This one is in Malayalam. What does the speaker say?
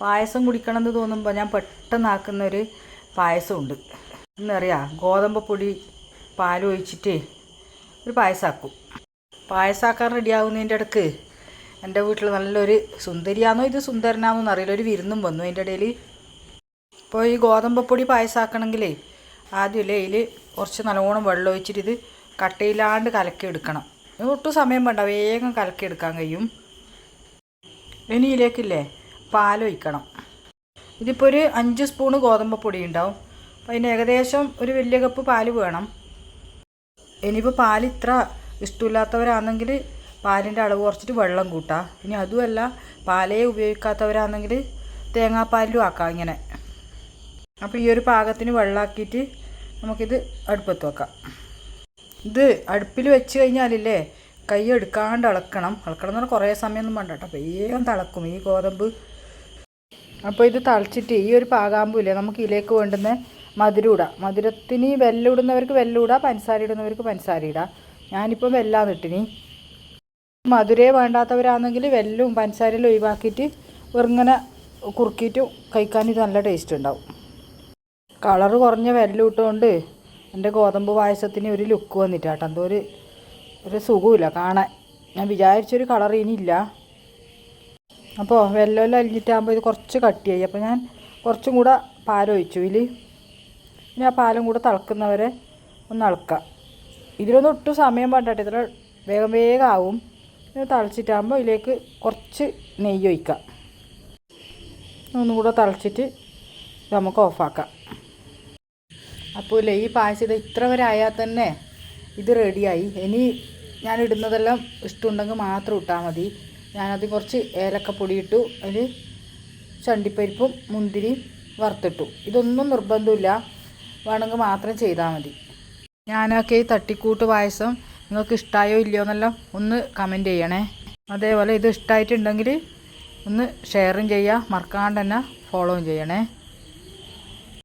പായസം കുടിക്കണം എന്ന് തോന്നുമ്പോൾ ഞാൻ പെട്ടെന്ന് ആക്കുന്നൊരു പായസമുണ്ട്. എന്നറിയാം ഗോതമ്പ് പൊടി പാൽ ഒഴിച്ചിട്ട് ഒരു പായസമാക്കും പായസമാക്കാൻ റെഡിയാകുന്നതിന്റെ ഇടയ്ക്ക് എന്റെ വീട്ടിൽ നല്ലൊരു സുന്ദരിയാണോ ഇത് സുന്ദരനാണെന്നൊന്നും അറിയില്ല ഒരു വിരുന്നും വന്നു. അതിന്റെ ഇടയിൽ ഇപ്പോൾ ഈ ഗോതമ്പ് പൊടി പായസമാക്കണമെങ്കിലേ ആദ്യമല്ലേ ഇതിൽ കുറച്ച് നല്ലോണം വെള്ളം ഒഴിച്ചിട്ട് ഇത് കട്ടയില്ലാണ്ട് കലക്കിയെടുക്കണം. ഒട്ടും സമയം വേണ്ട വേഗം കലക്കിയെടുക്കാൻ കഴിയും. ഇനി ഇതിലേക്കില്ലേ പാലൊഴിക്കണം. ഇതിപ്പോൾ ഒരു അഞ്ച് സ്പൂണ് ഗോതമ്പ് പൊടി ഉണ്ടാവും. അപ്പം അതിന് ഏകദേശം ഒരു വലിയ കപ്പ് പാൽ വേണം. ഇനിയിപ്പോൾ പാൽ ഇത്ര ഇഷ്ടമില്ലാത്തവരാണെങ്കിൽ പാലിന്റെ അളവ് കുറച്ചിട്ട് വെള്ളം കൂട്ടാം. ഇനി അതുമല്ല പാലേ ഉപയോഗിക്കാത്തവരാണെങ്കിൽ തേങ്ങാപ്പാലിലും ആക്കാം ഇങ്ങനെ. അപ്പോൾ ഈ ഒരു പാകത്തിന് വെള്ളമാക്കിയിട്ട് നമുക്കിത് അടുപ്പത്ത് വെക്കാം. ഇത് അടുപ്പിൽ വെച്ച് കഴിഞ്ഞാലില്ലേ കൈ എടുക്കാണ്ട് ഇളക്കണം ഇളക്കണം എന്ന് പറഞ്ഞാൽ കുറേ സമയമൊന്നും വേണ്ട കേട്ടോ. വേഗം തിളക്കും. ഈ ഗോതമ്പ് അപ്പോൾ ഇത് തളിച്ചിട്ട് ഈ ഒരു പാകാമ്പൂല്ലേ നമുക്ക് ഇതിലേക്ക് വേണ്ടുന്ന മധുരം ഇടാം മധുരത്തിന് വെല്ലിടുന്നവർക്ക് വെല്ലിടാം പഞ്ചസാര ഇടുന്നവർക്ക് പഞ്ചസാര ഇടാം ഞാനിപ്പം വെല്ലാന്ന് ഇട്ടിനി. മധുരേ വേണ്ടാത്തവരാണെങ്കിൽ വെല്ലും പഞ്ചസാരയും ഒഴിവാക്കിയിട്ട് വെറുങ്ങനെ കുറുക്കിയിട്ട് കഴിക്കാൻ ഇത് നല്ല ടേസ്റ്റ് ഉണ്ടാവും. കളറ് കുറഞ്ഞ വെല്ലം ഇട്ടുകൊണ്ട് എന്റെ ഗോതമ്പ് പായസത്തിന് ഒരു ലുക്ക് വന്നിട്ടാട്ടോ. എന്തോ ഒരു ഒരു സുഖമില്ല കാണാൻ. ഞാൻ വിചാരിച്ചൊരു കളർ ഇനിയില്ല. അപ്പോൾ വെല്ലമെല്ലാം അരിഞ്ഞിട്ടാകുമ്പോൾ ഇത് കുറച്ച് കട്ടിയായി. അപ്പോൾ ഞാൻ കുറച്ചും കൂടെ പാലൊഴിച്ചു. ഇതിൽ ഇനി ആ പാലും കൂടെ തിളക്കുന്നവരെ ഒന്ന് ഇളക്കാം ഇതിലൊന്നും ഒട്ടും സമയം വേണ്ട ഇത്ര വേഗം വേഗം ആവും. ഇത് തിളച്ചിട്ടാകുമ്പോൾ ഇതിലേക്ക് കുറച്ച് നെയ്യ് ഒഴിക്കാം. ഒന്നും കൂടെ തിളച്ചിട്ട് നമുക്ക് ഓഫാക്കാം അപ്പോൾ ഇല്ലേ ഈ പായസം ഇത് ഇത്ര വരെ ആയാൽ തന്നെ ഇത് റെഡിയായി ഇനി ഞാൻ ഇടുന്നതെല്ലാം ഇഷ്ടമുണ്ടെങ്കിൽ മാത്രം ഇട്ടാൽ മതി. ഞാനത് കുറച്ച് ഏലക്കപ്പൊടി ഇട്ടു അതിൽ ചണ്ടിപ്പരിപ്പും മുന്തിരിയും വറുത്തിട്ടു. ഇതൊന്നും നിർബന്ധമില്ല. വേണമെങ്കിൽ മാത്രം ചെയ്താൽ മതി. ഞാനൊക്കെ ഈ തട്ടിക്കൂട്ട് പായസം നിങ്ങൾക്ക് ഇഷ്ടമായോ ഇല്ലയോ എന്നെല്ലാം ഒന്ന് കമന്റ് ചെയ്യണേ. അതേപോലെ ഇത് ഇഷ്ടമായിട്ടുണ്ടെങ്കിൽ ഒന്ന് ഷെയറും ചെയ്യുക മറക്കാണ്ട് തന്നെ ഫോളോയും ചെയ്യണേ.